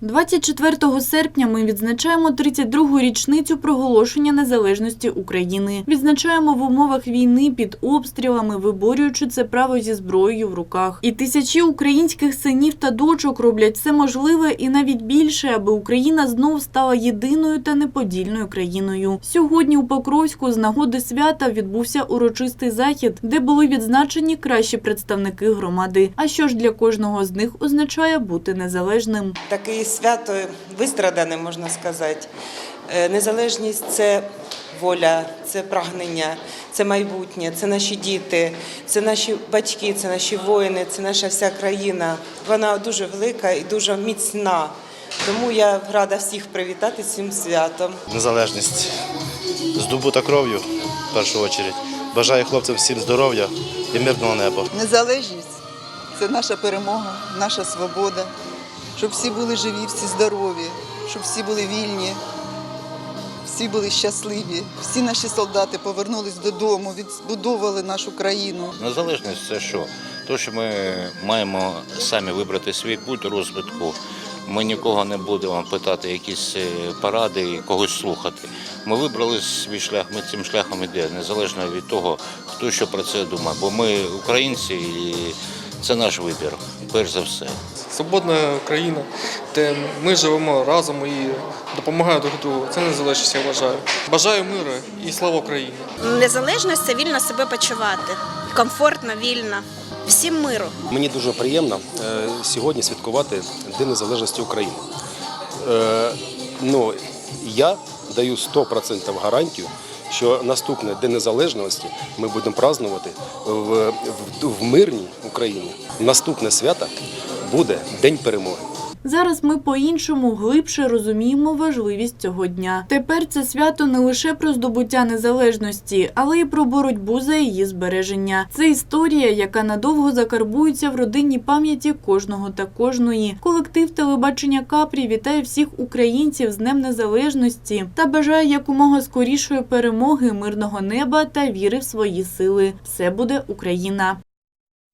24 серпня ми відзначаємо 32-гу річницю проголошення незалежності України. Відзначаємо в умовах війни під обстрілами, виборюючи це право зі зброєю в руках. І тисячі українських синів та дочок роблять все можливе і навіть більше, аби Україна знов стала єдиною та неподільною країною. Сьогодні у Покровську з нагоди свята відбувся урочистий захід, де були відзначені кращі представники громади. А що ж для кожного з них означає бути незалежним? Таке свято вистрадане, можна сказати. Е, Незалежність це воля, це прагнення, це майбутнє, це наші діти, це наші батьки, це наші воїни, це наша вся країна. Вона дуже велика і дуже міцна. Тому я рада всіх привітати цим святом. незалежність здобута кров'ю в першу чергу. Бажаю хлопцям всім здоров'я і мирного неба. Незалежність це наша перемога, наша свобода. Щоб всі були живі, всі здорові, щоб всі були вільні, всі були щасливі, всі наші солдати повернулись додому, відбудовували нашу країну. Незалежність це що? То, що ми маємо самі вибрати свій путь розвитку. Ми нікого не будемо питати якісь е, поради і когось слухати. Ми вибрали свій шлях, ми цим шляхом йдемо, незалежно від того, хто що про це думає. Бо ми українці і це наш вибір, перш за все. Свободна країна, де ми живемо разом і допомагаємо друг другу. Це незалежність, я вважаю. Бажаю миру і слава Україні! Незалежність це вільно себе почувати, комфортно, вільно. Всім миру. Мені дуже приємно е, сьогодні святкувати День Незалежності України. Е, Ну, я даю 100% гарантію, що наступний День Незалежності ми будемо празднувати в, в, в мирній Україні. Наступне свято буде День перемоги. Зараз ми по-іншому глибше розуміємо важливість цього дня. Тепер це свято не лише про здобуття незалежності, але й про боротьбу за її збереження. Це історія, яка надовго закарбується в родинній пам'яті кожного та кожної. Колектив телебачення Капрі вітає всіх українців з Днем Незалежності та бажає якомога скорішої перемоги, мирного неба та віри в свої сили. Все буде Україна.